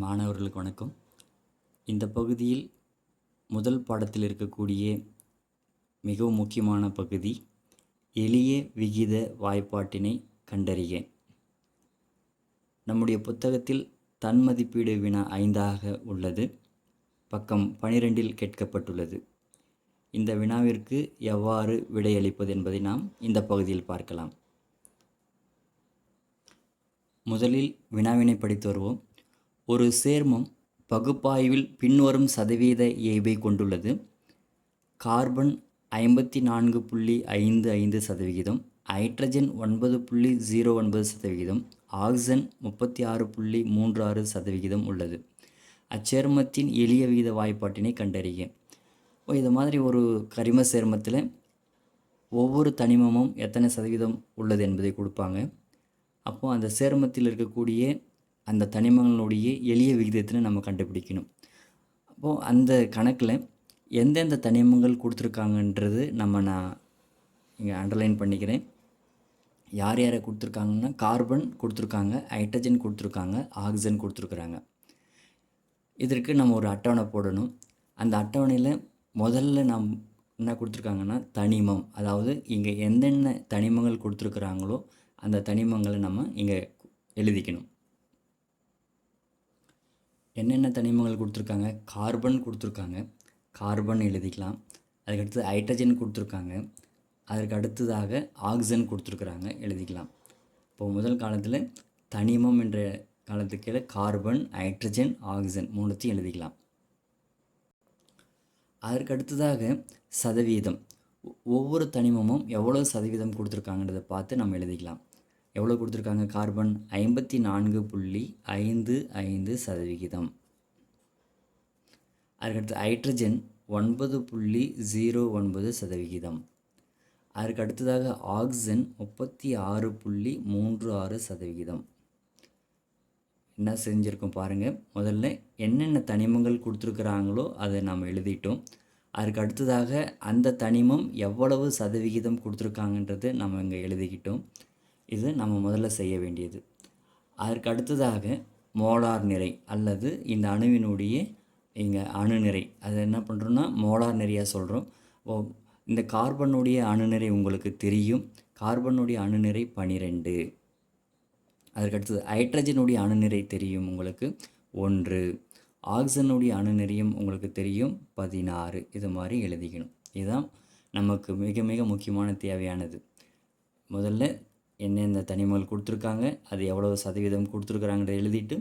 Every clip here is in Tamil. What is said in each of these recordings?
மாணவர்களுக்கு வணக்கம். இந்த பகுதியில் முதல் பாடத்தில் இருக்கக்கூடிய மிகவும் முக்கியமான பகுதி எளிய விகித வாய்ப்பாட்டினை கண்டறிய. நம்முடைய புத்தகத்தில் தன்மதிப்பீடு வினா ஐந்தாக உள்ளது பக்கம் பனிரெண்டில் கேட்கப்பட்டுள்ளது. இந்த வினாவிற்கு எவ்வாறு விடையளிப்பது என்பதை நாம் இந்த பகுதியில் பார்க்கலாம். முதலில் வினாவினை படித்து வருவோம். ஒரு சேர்மம் பகுப்பாய்வில் பின்வரும் சதவீத இயைபை கொண்டுள்ளது. கார்பன் ஐம்பத்தி நான்கு புள்ளி ஐந்து ஐந்து சதவிகிதம் ஹைட்ரஜன் ஒன்பது புள்ளி ஜீரோ ஒன்பது சதவிகிதம் ஆக்சிஜன் முப்பத்தி ஆறு புள்ளி மூன்று ஆறு சதவிகிதம் உள்ளது. அச்சேர்மத்தின் எளிய விகித வாய்ப்பாட்டினை கண்டறிய இது மாதிரி ஒரு கரிம சேர்மத்தில் ஒவ்வொரு தனிமமும் எத்தனை சதவீதம் உள்ளது என்பதை கொடுப்பாங்க. அப்போது அந்த சேர்மத்தில் இருக்கக்கூடிய அந்த தனிமங்களுடைய எளிய விகிதத்தினை நம்ம கண்டுபிடிக்கணும். அப்போது அந்த கணக்கில் எந்தெந்த தனிமங்கள் கொடுத்துருக்காங்கன்றது நம்ம நான் இங்கே அண்டர்லைன் பண்ணிக்கிறேன். யார் யாரை கொடுத்துருக்காங்கன்னா கார்பன் கொடுத்துருக்காங்க ஹைட்ரஜன் கொடுத்துருக்காங்க ஆக்சிஜன் கொடுத்துருக்குறாங்க. இதற்கு நம்ம ஒரு அட்டவணை போடணும். அந்த அட்டவணையில் முதல்ல நாம் என்ன கொடுத்துருக்காங்கன்னா தனிமம். அதாவது இங்கே எந்தெந்த தனிமங்கள் கொடுத்துருக்குறாங்களோ அந்த தனிமங்களை நம்ம இங்கே எழுதிக்கணும். என்னென்ன தனிமங்கள் கொடுத்துருக்காங்க? கார்பன் கொடுத்துருக்காங்க. கார்பன் எழுதிக்கலாம். அதுக்கடுத்து ஹைட்ரஜன் கொடுத்துருக்காங்க. அதற்கு அடுத்ததாக ஆக்சிஜன் கொடுத்துருக்குறாங்க. எழுதிக்கலாம். இப்போ முதல் காலத்தில் தனிமம் என்ற காலத்துக்கு கார்பன் ஹைட்ரஜன் ஆக்சிஜன் மூணுத்தையும் எழுதிக்கலாம். அதற்கு அடுத்ததாக சதவீதம். ஒவ்வொரு தனிமமும் எவ்வளோ சதவீதம் கொடுத்துருக்காங்கன்றதை பார்த்து நம்ம எழுதிக்கலாம். எவ்வளோ கொடுத்துருக்காங்க? கார்பன் ஐம்பத்தி நான்கு புள்ளி ஐந்து ஐந்து சதவிகிதம். அதுக்கடுத்து ஹைட்ரஜன் ஒன்பது புள்ளி ஜீரோ ஒன்பது சதவிகிதம். அதற்கு அடுத்ததாக ஆக்சிஜன் முப்பத்தி ஆறு புள்ளி மூன்று ஆறு சதவிகிதம். என்ன செஞ்சுருக்கோம் பாருங்கள் முதல்ல என்னென்ன தனிமங்கள் கொடுத்துருக்குறாங்களோ அதை நாம் எழுதிட்டோம். அதுக்கு அடுத்ததாக அந்த தனிமம் எவ்வளவு சதவிகிதம் கொடுத்துருக்காங்கன்றது நம்ம இங்கே எழுதிக்கிட்டோம். இது நம்ம முதல்ல செய்ய வேண்டியது. அதற்கு அடுத்ததாக மோலார் நிறை அல்லது இந்த அணுவினுடைய இங்கே அணுநிறை அதை என்ன பண்ணுறோன்னா மோலார் நிறையாக சொல்கிறோம் ஓ இந்த கார்பனுடைய அணுநிறை உங்களுக்கு தெரியும். கார்பனுடைய அணுநிறை பனிரெண்டு. அதற்கடுத்தது ஹைட்ரஜனுடைய அணுநிறை தெரியும் உங்களுக்கு ஒன்று. ஆக்சிஜனுடைய அணுநிறையும் உங்களுக்கு தெரியும் பதினாறு. இது மாதிரி எழுதிக்கணும். இதுதான் நமக்கு மிக மிக முக்கியமான தேவையானது. முதல்ல என்னென்ன தனிமங்கள் கொடுத்துருக்காங்க அது எவ்வளோ சதவீதம் கொடுத்துருக்குறாங்கன்றத எழுதிட்டு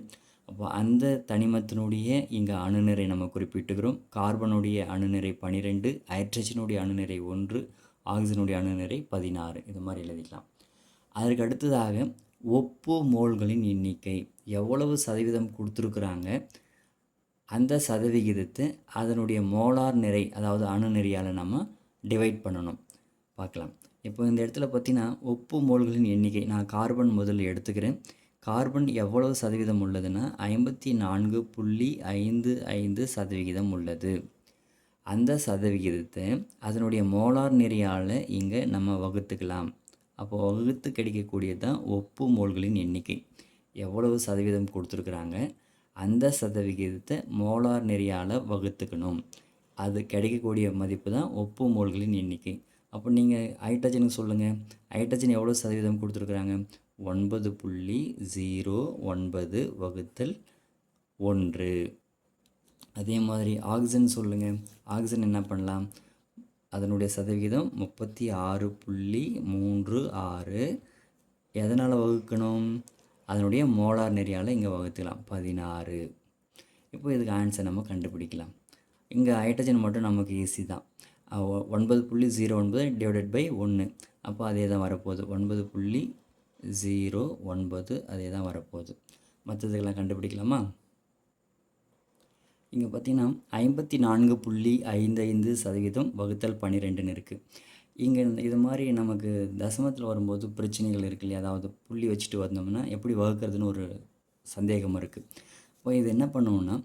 அப்போ அந்த தனிமத்தினுடைய இங்கே அணுநிறை நம்ம குறிப்பிட்டுக்கிறோம். கார்பனுடைய அணுநிறை பன்னிரெண்டு ஹைட்ரஜனுடைய அணுநிறை ஒன்று ஆக்சிஜனுடைய அணுநிறை பதினாறு. இது மாதிரி எழுதிக்கலாம். அதற்கு அடுத்ததாக ஒப்பு மோல்களின் எண்ணிக்கை எவ்வளவு சதவீதம் கொடுத்துருக்குறாங்க? அந்த சதவிகிதத்தை அதனுடைய மோலார் நிறை அதாவது அணுநிறையால் நம்ம டிவைட் பண்ணணும். பார்க்கலாம். இப்போ இந்த இடத்துல பார்த்தீங்கன்னா ஒப்பு மோல்களின் எண்ணிக்கை நான் கார்பன் முதல்ல எடுத்துக்கிறேன். கார்பன் எவ்வளவு சதவீதம் உள்ளதுன்னா ஐம்பத்தி நான்கு புள்ளி ஐந்து ஐந்து சதவிகிதம் உள்ளது. அந்த சதவிகிதத்தை அதனுடைய மோலார் நெறியால் இங்கே நம்ம வகுத்துக்கலாம். அப்போ வகுத்து கிடைக்கக்கூடியது தான் ஒப்பு மோல்களின் எண்ணிக்கை. எவ்வளவு சதவீதம் கொடுத்துருக்குறாங்க? அந்த சதவிகிதத்தை மோலார் நெறியால் வகுத்துக்கணும். அது கிடைக்கக்கூடிய மதிப்பு தான் ஒப்பு மோல்களின் எண்ணிக்கை. அப்போ நீங்கள் ஹைட்ரஜனுக்கு சொல்லுங்கள் ஹைட்ரஜன் எவ்வளோ சதவீதம் கொடுத்துருக்குறாங்க? ஒன்பது புள்ளி ஜீரோ ஒன்பது வகுத்தல் ஒன்று. அதே மாதிரி ஆக்சிஜன் சொல்லுங்கள் ஆக்சிஜன் என்ன பண்ணலாம்? அதனுடைய சதவிகிதம் முப்பத்தி ஆறு புள்ளி மூன்று ஆறு. எதனால் வகுக்கணும்? அதனுடைய மோலார் நெறியால் இங்கே வகுத்துக்கலாம். பதினாறு. இப்போ இதுக்கு ஆன்சர் நம்ம கண்டுபிடிக்கலாம். இங்கே ஹைட்ரஜன் மட்டும் நமக்கு ஈஸி தான். ஒன்பது புள்ளி ஜீரோ ஒன்பது டிவைடட் பை ஒன்று அப்போ அதே தான் வரப்போகுது. ஒன்பது புள்ளி ஜீரோ ஒன்பது அதே தான் வரப்போகுது. மற்றதுக்கெல்லாம் கண்டுபிடிக்கலாமா? இங்கே பார்த்தீங்கன்னா ஐம்பத்தி நான்கு புள்ளி ஐந்து ஐந்து சதவீதம் வகுத்தல் பன்னிரெண்டுன்னு இருக்குது இங்கே இது மாதிரி நமக்கு தசமத்தில் வரும்போது பிரச்சனைகள் இருக்கு இல்லையா? அதாவது புள்ளி வச்சுட்டு வந்தோம்னா எப்படி வகுக்கிறதுன்னு ஒரு சந்தேகம் இருக்குது இப்போ இது என்ன பண்ணுவோம்னா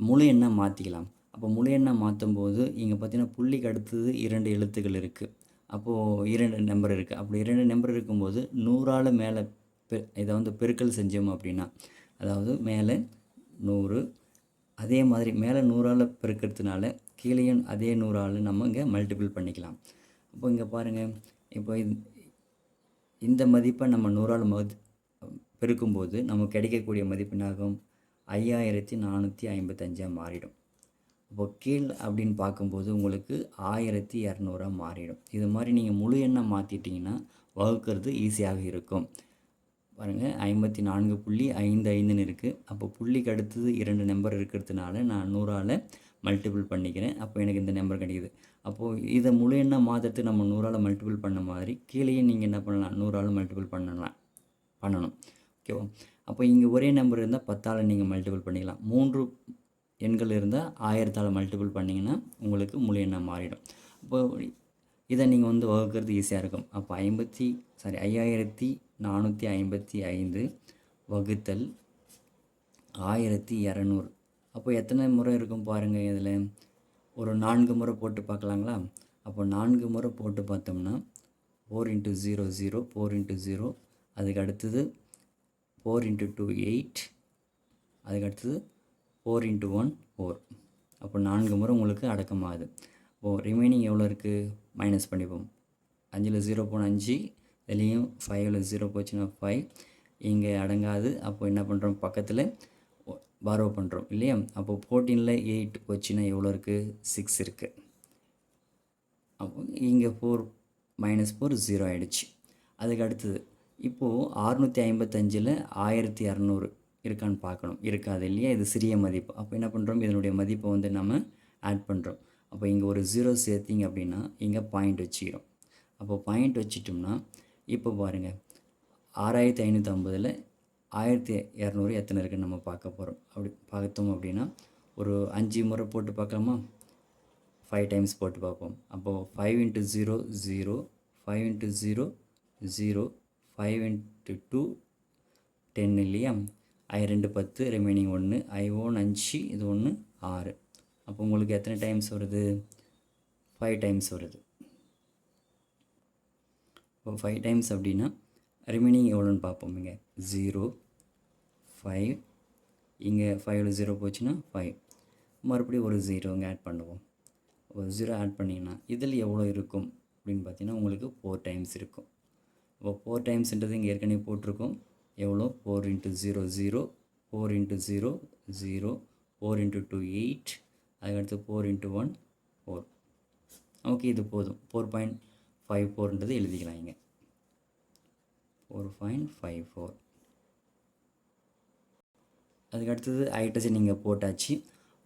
முழு எண்ணை மாற்றிக்கலாம் அப்போ முழு எண்ணாக மாற்றும் போது இங்கே பார்த்தீங்கன்னா புள்ளிக்கு அடுத்தது இரண்டு எழுத்துக்கள் இருக்குது அப்போது இரண்டு நம்பர் இருக்குது அப்படி இரண்டு நம்பர் இருக்கும்போது நூறால் மேலே பெ இதை வந்து பெருக்கல் செஞ்சோம் அப்படின்னா அதாவது மேலே நூறு அதே மாதிரி மேலே நூறால் பெருக்கிறதுனால கீழேயும் அதே நூறால் நம்ம இங்கே மல்டிபிள் பண்ணிக்கலாம். அப்போ இங்கே பாருங்கள் இப்போ இந்த மதிப்பை நம்ம நூறால் மதி பெருக்கும்போது நமக்கு கிடைக்கக்கூடிய மதிப்பினாகும் ஐயாயிரத்தி நானூற்றி ஐம்பத்தஞ்சாக மாறிடும். இப்போ கீழ் அப்படின்னு பார்க்கும்போது உங்களுக்கு ஆயிரத்தி இரநூறா மாறிடும். இது மாதிரி நீங்கள் முழு எண்ணை மாற்றிட்டிங்கன்னா வகுக்கிறது ஈஸியாக இருக்கும். பாருங்கள் ஐம்பத்தி நான்கு புள்ளி ஐந்து ஐந்துன்னு இருக்குது அப்போ புள்ளிக்கு அடுத்தது இரண்டு நம்பர் இருக்கிறதுனால நான் நூறால் மல்டிபிள் பண்ணிக்கிறேன். அப்போ எனக்கு இந்த நம்பர் கிடைக்குது. அப்போது இதை முழு எண்ணாக மாற்றுறதுக்கு நம்ம நூறால் மல்டிபிள் பண்ண மாதிரி கீழேயே நீங்கள் என்ன பண்ணலாம்? நூறால் மல்டிபிள் பண்ணலாம். பண்ணணும். ஓகேவா? அப்போ இங்கே ஒரே நம்பர் இருந்தால் பத்தால் நீங்கள் மல்டிபிள் பண்ணிக்கலாம். மூன்று எண்கள் இருந்தால் ஆயிரத்தால் மல்டிபிள் பண்ணிங்கன்னா உங்களுக்கு முழு எண்ணாக மாறிடும். இப்போ இதை நீங்கள் வந்து வகுக்கிறது ஈஸியாக இருக்கும். அப்போ ஐம்பத்தி சாரி ஐயாயிரத்தி நானூற்றி ஐம்பத்தி ஐந்து வகுத்தல் ஆயிரத்தி இரநூறு. அப்போ எத்தனை முறை இருக்கும் பாருங்கள் இதில். ஒரு நான்கு முறை போட்டு பார்க்கலாங்களா? அப்போ நான்கு முறை போட்டு பார்த்தோம்னா four into zero zero four into zero அதுக்கு அடுத்தது ஃபோர் இன்ட்டு டூ எயிட் அதுக்கு அடுத்தது ஃபோர் இன்ட்டு ஒன் ஃபோர் அப்போ நான்கு முறை உங்களுக்கு அடக்கமாகுது. ஓ ரிமைனிங் எவ்வளோ இருக்குது மைனஸ் பண்ணிப்போம். அஞ்சில் ஜீரோ போன அஞ்சு இதுலேயும் ஃபைவ்ல ஜீரோ போச்சுன்னா ஃபைவ் இங்கே அடங்காது. அப்போ என்ன பண்ணுறோம் பக்கத்தில் பாரோ பண்ணுறோம் இல்லையா? அப்போ ஃபோர்டீனில் எயிட் போச்சுன்னா எவ்வளோ இருக்குது சிக்ஸ் இருக்குது அப்போ இங்கே ஃபோர் மைனஸ் ஃபோர் ஜீரோ ஆகிடுச்சு அதுக்கு அடுத்தது இப்போது அறுநூற்றி ஐம்பத்தஞ்சில் ஆயிரத்தி இரநூறு இருக்கான்னு பார்க்கணும். இருக்காது இல்லையா? இது சிறிய மதிப்பு. அப்போ என்ன பண்ணுறோம் இதனுடைய மதிப்பை வந்து நம்ம ஆட் பண்ணுறோம் அப்போ இங்கே ஒரு ஜீரோ சேர்த்திங்க அப்படின்னா இங்கே பாயிண்ட் வச்சுக்கிறோம். அப்போ பாயிண்ட் வச்சிட்டோம்னா இப்போ பாருங்கள் ஆறாயிரத்தி ஐநூற்றி ஐம்பதில் ஆயிரத்தி இரநூறு எத்தனை இருக்குன்னு நம்ம பார்க்க போகிறோம் அப்படி பார்த்தோம் அப்படின்னா ஒரு அஞ்சு முறை போட்டு பார்க்கலாமா? ஃபைவ் டைம்ஸ் போட்டு பார்ப்போம். அப்போது five into zero zero five into zero zero five into two ten இல்லையா? ஐ ரெண்டு பத்து ரிமைனிங் ஒன்று ஐ ஒன் அஞ்சு இது ஒன்று ஆறு. அப்போ உங்களுக்கு எத்தனை டைம்ஸ் வருது? ஃபைவ் டைம்ஸ் வருது. இப்போ ஃபைவ் டைம்ஸ் அப்படின்னா ரிமைனிங் எவ்வளோன்னு பார்ப்போம் இங்கே. ஜீரோ ஃபைவ் இங்கே ஃபைவ்ல ஜீரோ போச்சுன்னா ஃபைவ் மறுபடியும் ஒரு ஜீரோ இங்கே ஆட் பண்ணுவோம். ஒரு ஜீரோ ஆட் பண்ணிங்கன்னா இதில் எவ்வளோ இருக்கும் அப்படின்னு பார்த்தீங்கன்னா உங்களுக்கு ஃபோர் டைம்ஸ் இருக்கும். இப்போ ஃபோர் டைம்ஸ்ன்றது இங்கே ஏற்கனவே போட்டிருக்கோம். எவ்வளோ? Four into zero zero four into zero zero four into two eight அதுக்கடுத்து four into one four okay இது போதும். ஃபோர் பாயிண்ட் ஃபைவ் ஃபோர்ன்றது எழுதிக்கலாம் இங்கே. ஃபோர் பாயிண்ட் ஃபைவ் ஃபோர் அதுக்கு அடுத்தது ஹைட்ரஜன் நீங்கள் போட்டாச்சு.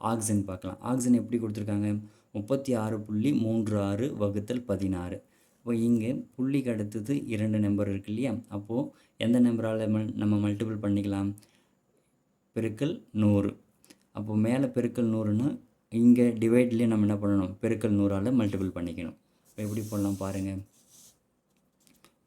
ஆக்சிஜன் பார்க்கலாம். ஆக்சிஜன் எப்படி கொடுத்துருக்காங்க? முப்பத்தி ஆறு புள்ளி மூன்று ஆறு வகுத்தல் பதினாறு. இப்போ இங்கே புள்ளிக்கு அடுத்தது இரண்டு நம்பர் இருக்கு இல்லையா? அப்போது எந்த நம்பரால் நம்ம மல்டிபிள் பண்ணிக்கலாம்? பெருக்கல் நூறு. அப்போது மேலே பெருக்கல் நூறுன்னா இங்கே டிவைட்லேயே நம்ம என்ன பண்ணணும்? பெருக்கல் நூறால் மல்டிபிள் பண்ணிக்கணும். இப்போ எப்படி பண்ணலாம் பாருங்கள்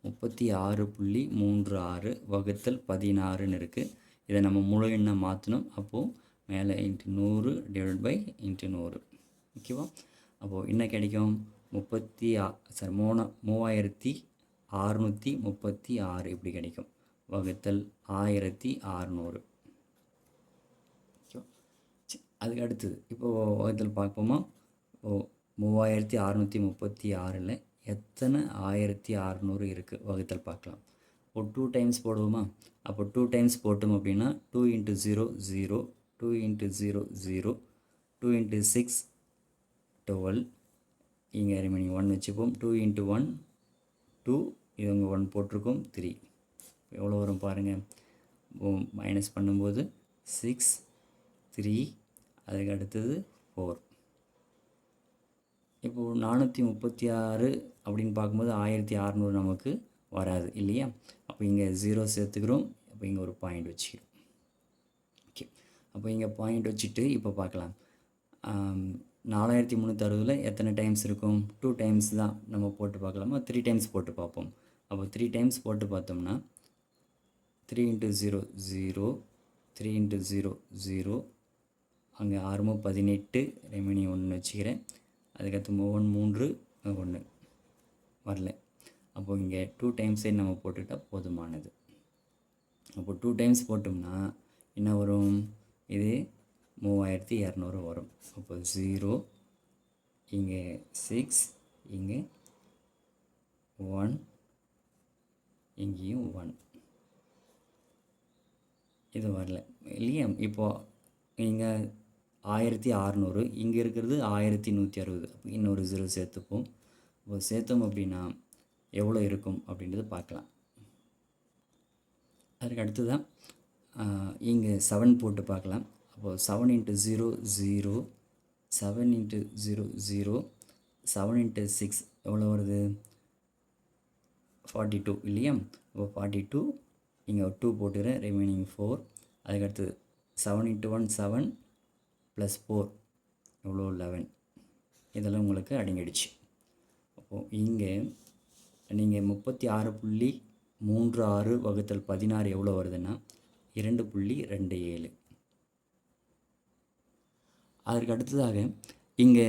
முப்பத்தி ஆறு புள்ளி மூன்று ஆறு வகுத்தல் பதினாறுன்னு இருக்குது இதை நம்ம முழு எண்ணாக மாற்றணும் அப்போது மேலே இன்ட்டு நூறு டிவைட் பை இன்ட்டு நூறு. ஓகேவா? அப்போது என்ன கிடைக்கும்? முப்பத்தி ஆ சாரி மூணு மூவாயிரத்தி அறுநூற்றி முப்பத்தி ஆறு இப்படி கிடைக்கும். வகுத்தல் ஆயிரத்தி அறநூறு அதுக்கு அடுத்தது. இப்போது வகுத்தல் பார்ப்போமா? ஓ மூவாயிரத்தி அறநூற்றி முப்பத்தி ஆறில் எத்தனை ஆயிரத்தி அறநூறு இருக்குது வகுத்தல் பார்க்கலாம். இப்போ டூ டைம்ஸ் போடுவோமா? அப்போ டூ டைம்ஸ் போட்டோம் அப்படின்னா two into zero zero two into zero zero two into six twelve இங்கே ரிமைனிங் ஒன் வச்சுப்போம். டூ இன்ட்டு ஒன் டூ இவங்க ஒன் போட்டிருக்கோம். த்ரீ எவ்வளோ வரும் பாருங்கள் மைனஸ் பண்ணும்போது சிக்ஸ் த்ரீ அதுக்கு அடுத்தது ஃபோர் இப்போது நானூற்றி முப்பத்தி ஆறு அப்படின்னு பார்க்கும்போது ஆயிரத்தி அறநூறு நமக்கு வராது இல்லையா? அப்போ இங்கே ஜீரோ சேர்த்துக்கிறோம். அப்போ இங்கே ஒரு பாயிண்ட் வச்சுக்கிறோம். ஓகே அப்போ இங்கே பாயிண்ட் வச்சுட்டு இப்போ பார்க்கலாம். நாலாயிரத்தி முந்நூற்றி அறுபதில் எத்தனை டைம்ஸ் இருக்கும்? டூ டைம்ஸ் தான் நம்ம போட்டு பார்க்கலாமா? த்ரீ டைம்ஸ் போட்டு பார்ப்போம். அப்போ த்ரீ டைம்ஸ் போட்டு பார்த்தோம்னா three into zero zero three into zero zero அங்கே ஆறுமோ பதினெட்டு ரெமினி ஒன்று வச்சுக்கிறேன். அதுக்கடுத்து மூவன் மூன்று ஒன்று வரல. அப்போ இங்கே டூ டைம்ஸே நம்ம போட்டுக்கிட்டால் போதுமானது. அப்போ டூ டைம்ஸ் போட்டோம்னா என்ன வரும்? இது மூவாயிரத்தி இரநூறு வரும். அப்போ ஜீரோ இங்கே சிக்ஸ் இங்கே ஒன் இங்கேயும் ஒன் இது வரல. இல்லையா இப்போது இங்கே ஆயிரத்தி அறநூறு இங்கே இருக்கிறது ஆயிரத்தி நூற்றி அறுபது. அப்போ இன்னொரு ஜீரோ சேர்த்துப்போம். இப்போ சேர்த்தோம் அப்படின்னா எவ்வளோ இருக்கும் அப்படின்றது பார்க்கலாம். அதுக்கு அடுத்ததான் இங்கே செவன் போட்டு பார்க்கலாம். அப்போது seven into zero zero seven into zero zero seven into six எவ்வளோ வருது? ஃபார்ட்டி டூ இல்லையா? இப்போ ஃபார்ட்டி டூ இங்கே ஒரு டூ போட்டுக்கிறேன். ரிமைனிங் ஃபோர் அதுக்கடுத்து seven into one seven plus four எவ்வளோ லெவன் இதெல்லாம் உங்களுக்கு அடங்கிடுச்சு. அப்போது இங்கே நீங்கள் முப்பத்தி ஆறு புள்ளி மூன்று ஆறு வகுத்தல் பதினாறு எவ்வளோ வருதுன்னா இரண்டு புள்ளி ரெண்டு ஏழு. அதற்கு அடுத்ததாக இங்கே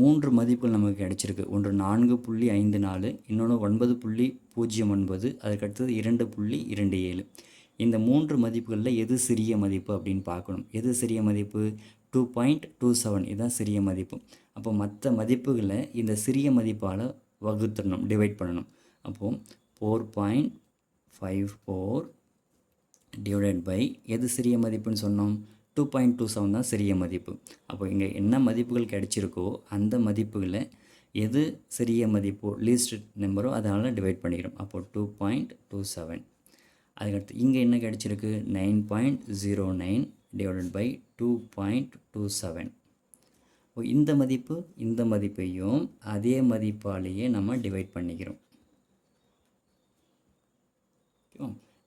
மூன்று மதிப்புகள் நமக்கு கிடைச்சிருக்கு. ஒன்று நான்கு புள்ளி ஐந்து நாலு இன்னொன்று ஒன்பது புள்ளி பூஜ்ஜியம் ஒன்பது அதற்கு அடுத்தது இரண்டு புள்ளி இரண்டு ஏழு. இந்த மூன்று மதிப்புகளில் எது சிறிய மதிப்பு அப்படின்னு பார்க்கணும். எது சிறிய மதிப்பு? டூ பாயிண்ட் டூ செவன் இதுதான் சிறிய மதிப்பு. அப்போ மற்ற மதிப்புகளை இந்த சிறிய மதிப்பால் வகுத்துடணும் டிவைட் பண்ணணும். அப்போது four point five four divided by எது சிறிய மதிப்புன்னு சொன்னோம்? டூ பாயிண்ட் டூ செவன் தான் சிறிய மதிப்பு. அப்போ இங்கே என்ன மதிப்புகள் கிடைச்சிருக்கோ அந்த மதிப்புகளை எது சிறிய மதிப்போ லீஸ்ட் நம்பரோ அதனால் டிவைட் பண்ணிக்கிறோம். அப்போது டூ பாயிண்ட் டூ செவன் அதுக்கடுத்து இங்கே என்ன கிடச்சிருக்கு? Nine point zero nine divided by two point two seven இந்த மதிப்பு இந்த மதிப்பையும் அதே மதிப்பாலேயே நம்ம டிவைட் பண்ணிக்கிறோம்.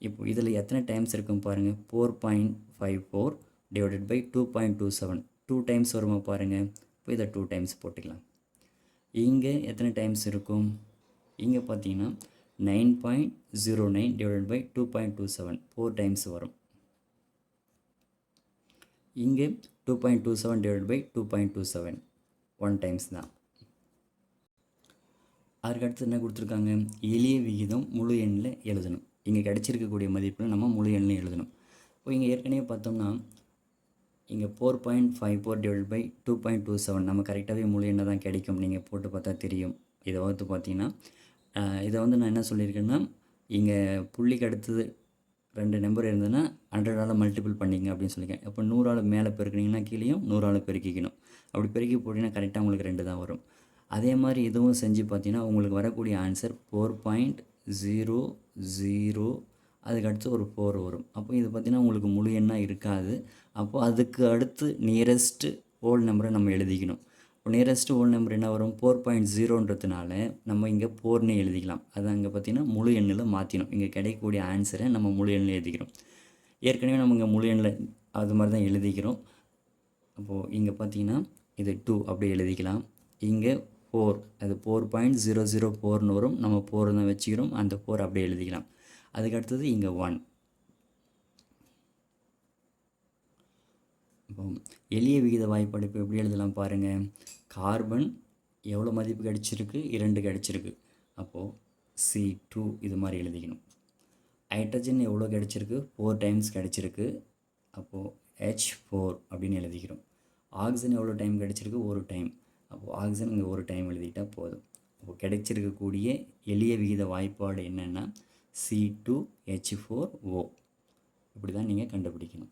இப்போ இதில் எத்தனை டைம்ஸ் இருக்கும் பாருங்கள் four point five four divided by two point two seven two times வருமா பாருங்கள் இப்போ இதை டூ டைம்ஸ் போட்டுக்கலாம். இங்கே எத்தனை டைம்ஸ் இருக்கும்? இங்கே பார்த்தீங்கன்னா nine point zero nine divided by two point two seven four times வரும். இங்கே two point two seven divide by two point two seven one times தான். அதுக்கடுத்து என்ன கொடுத்துருக்காங்க? எளிய விகிதம் முழு எண்ணில் எழுதணும். இங்கே கிடச்சிருக்கக்கூடிய மதிப்பில் நம்ம முழு எண்ணில் எழுதணும். இப்போ இங்கே ஏற்கனவே பார்த்தோம்னா இங்கே four point five four divide by two point two seven நம்ம கரெக்டாகவே முழு என்ன தான் கிடைக்கும். நீங்கள் போட்டு பார்த்தா தெரியும். இதை வந்து பார்த்தீங்கன்னா இதை வந்து நான் என்ன சொல்லியிருக்கேன்னா இங்கே புள்ளிக்கு அடுத்தது ரெண்டு நம்பர் இருந்ததுன்னா ஹண்ட்ரடால் மல்டிபிள் பண்ணிங்க அப்படின்னு சொல்லியிருக்கேன். அப்போ நூறால் மேலே பெருக்கினீங்கன்னா கீழேயும் நூறால் பெருக்கிக்கணும். அப்படி பெருக்கி போட்டிங்கன்னா கரெக்டாக உங்களுக்கு ரெண்டு தான் வரும். அதே மாதிரி இதுவும் செஞ்சு பார்த்தீங்கன்னா உங்களுக்கு வரக்கூடிய answer four point zero zero அதுக்கடுத்து ஒரு ஃபோர் வரும். அப்போ இது பார்த்திங்கன்னா உங்களுக்கு முழு எண்ணாக இருக்காது. அப்போது அதுக்கு அடுத்து நியரஸ்ட்டு ஹோல் நம்பரை நம்ம எழுதிக்கணும். இப்போ நியரஸ்ட் ஹோல் நம்பர் என்ன வரும்? ஃபோர் பாயிண்ட் ஜீரோன்றதுனால நம்ம இங்கே ஃபோர்னு எழுதிக்கலாம். அது அங்கே பார்த்திங்கன்னா முழு எண்ணில் மாற்றினோம் இங்கே கிடைக்கக்கூடிய ஆன்சரை நம்ம முழு எண்ணில் எழுதிக்கிறோம். ஏற்கனவே நம்ம இங்கே முழு எண்ணில் அது மாதிரி தான் எழுதிக்கிறோம். அப்போது இங்கே பார்த்தீங்கன்னா இது டூ அப்படி எழுதிக்கலாம். இங்கே ஃபோர் அது ஃபோர் பாயிண்ட் ஜீரோ ஜீரோ ஃபோர்னு வரும். நம்ம ஃபோர் தான் வச்சுக்கிறோம். அந்த ஃபோர் அப்படியே எழுதிக்கலாம். அதுக்கு அடுத்தது இங்கே ஒன் இப்போ எளிய விகித வாய்ப்படைப்பு எப்படி எழுதலாம் பாருங்கள் கார்பன் எவ்வளோ மதிப்பு கிடச்சிருக்கு? இரண்டு கிடச்சிருக்கு. அப்போது சி டூ இது மாதிரி எழுதிக்கணும். ஹைட்ரஜன் எவ்வளோ கிடச்சிருக்கு? ஃபோர் டைம்ஸ் கிடச்சிருக்கு. அப்போது ஹெச் ஃபோர் அப்படின்னு எழுதிக்கிறோம். ஆக்சிஜன் எவ்வளோ டைம் கிடச்சிருக்கு? ஒரு டைம் அப்போது ஆக்சிஜன் இங்கே ஒரு டைம் எழுதிக்கிட்டால் போதும். அப்போது கிடைச்சிருக்கக்கூடிய எளிய விகித வாய்ப்பாடு என்னென்னா C two H four O இப்படி தான் நீங்கள் கண்டுபிடிக்கணும்.